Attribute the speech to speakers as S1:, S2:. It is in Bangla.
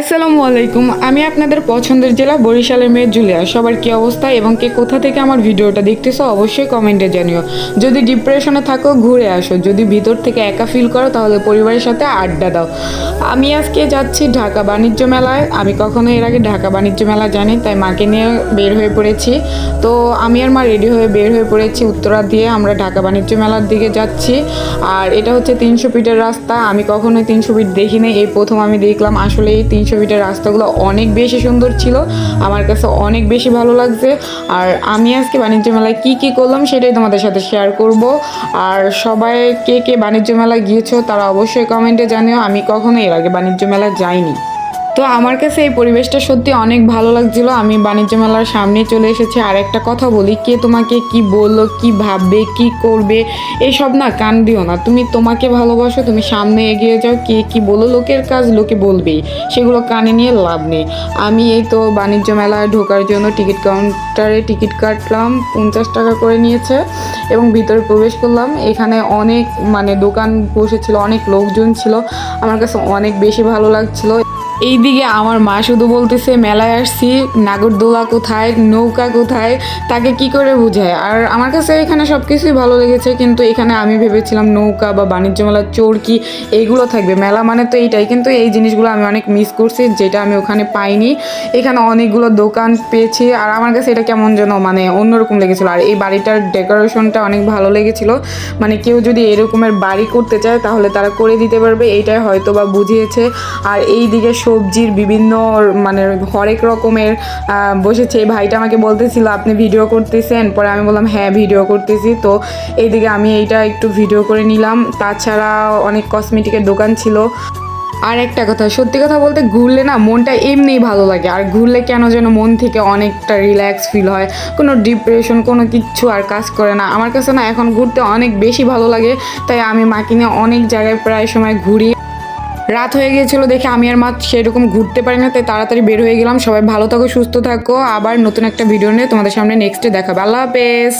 S1: আসসালামু আলাইকুম। আমি আপনাদের পছন্দের জেলা বরিশালের মেয়ে জুলিয়া। সবার কি অবস্থা এবং কে কোথা থেকে আমার ভিডিওটা দেখতেছো অবশ্যই কমেন্টে জানিও। যদি ডিপ্রেশনে থাকো, ঘুরে আসো। যদি ভিতর থেকে একা ফিল করো, তাহলে পরিবারের সাথে আড্ডা দাও। আমি আজকে যাচ্ছি ঢাকা বাণিজ্য মেলায়। আমি কখনো এর আগে ঢাকা বাণিজ্য মেলা জানি তাই মাকে নিয়ে বের হয়ে পড়েছি। তো আমি আর মা রেডি হয়ে বের হয়ে পড়েছি উত্তরা দিয়ে। আমরা ঢাকা বাণিজ্য মেলার দিকে যাচ্ছি। আর এটা হচ্ছে তিনশো ফিটের রাস্তা। আমি কখনোই তিনশো ফিট দেখিনি। এই প্রথম আমি দেখলাম আসলে এই তিনশো ফিটের রাস্তাগুলো অনেক বেশি সুন্দর ছিল। আমার কাছে অনেক বেশি ভালো লাগছে। আর আমি আজকে বাণিজ্য মেলায় কী কী করলাম সেটাই তোমাদের সাথে শেয়ার করব। আর সবাই কে কে বাণিজ্য মেলায় গিয়েছো তারা অবশ্যই কমেন্টে জানিও। আমি কখনো এর আগে বাণিজ্য মেলায় যাইনি। তো আমার কাছে এই পরিবেশটা সত্যি অনেক ভালো লাগছিল। আমি বাণিজ্য মেলার সামনে চলে এসেছি আর একটা কথা বলি, কে তোমাকে কি বলল, কি ভাববে, কি করবে এইসব না কান দিও না। তুমি তোমাকে ভালোবাসো, তুমি সামনে এগিয়ে যাও, কে কি বলো, লোকের কাজ লোকে বলবেই, সেগুলো কানে নিয়ে লাভ নেই। আমি এই তো বাণিজ্য মেলায় ঢোকার জন্য টিকিট কাউন্টারে টিকিট কাটলাম, পঞ্চাশ টাকা করে নিয়েছে এবং ভিতরে প্রবেশ করলাম। এখানে অনেক মানে দোকান বসেছিল, অনেক লোকজন ছিল। আমার কাছে অনেক বেশি ভালো লাগছিল। এইদিকে আমার মা শুধু বলতেছে, মেলায় আসছি, নাগরদোলা কোথায়, নৌকা কোথায়? তাকে কি করে বুঝায়? আর আমার কাছে এখানে সব কিছুই ভালো লেগেছে, কিন্তু এখানে আমি ভেবেছিলাম নৌকা বা বাণিজ্য মেলার চোরকি এইগুলো থাকবে। মেলা মানে তো এইটাই, কিন্তু এই জিনিসগুলো আমি অনেক মিস করছি, যেটা আমি ওখানে পাইনি। এখানে অনেকগুলো দোকান পেয়েছি, আর আমার কাছে এটা কেমন যেন মানে অন্যরকম লেগেছিলো। আর এই বাড়িটার ডেকোরেশনটা অনেক ভালো লেগেছিল। মানে কেউ যদি এরকমের বাড়ি করতে চায়, তাহলে তারা করে দিতে পারবে এইটাই হয়তো বা বুঝিয়েছে। আর এই দিকে সবজির বিভিন্ন মানে হরেক রকমের বসেছে। এই ভাইটা আমাকে বলতেছিল, আপনি ভিডিও করতেছেন? পরে আমি বললাম হ্যাঁ ভিডিও করতেছি। তো এইদিকে আমি এইটা একটু ভিডিও করে নিলাম। তাছাড়া অনেক কসমেটিকের দোকান ছিল। আর একটা কথা, সত্যি কথা বলতে ঘুরলে না মনটা এমনিই ভালো লাগে। আর ঘুরলে কেন যেন মন থেকে অনেকটা রিল্যাক্স ফিল হয়। কোনো ডিপ্রেশন কোনো কিচ্ছু আর কাজ করে না। আমার কাছে না এখন ঘুরতে অনেক বেশি ভালো লাগে। তাই আমি মাকে নিয়ে অনেক জায়গায় প্রায় সময় ঘুরি। রাত হয়ে গিয়েছিল দেখে আমি আর মা সেরকম ঘুরতে পারি না, তাই তাড়াতাড়ি বের হয়ে গেলাম। সবাই ভালো থাকো, সুস্থ থাকো। আবার নতুন একটা ভিডিও নিয়ে তোমাদের সামনে নেক্সটে দেখাবে। আল্লাহ হাফেজ।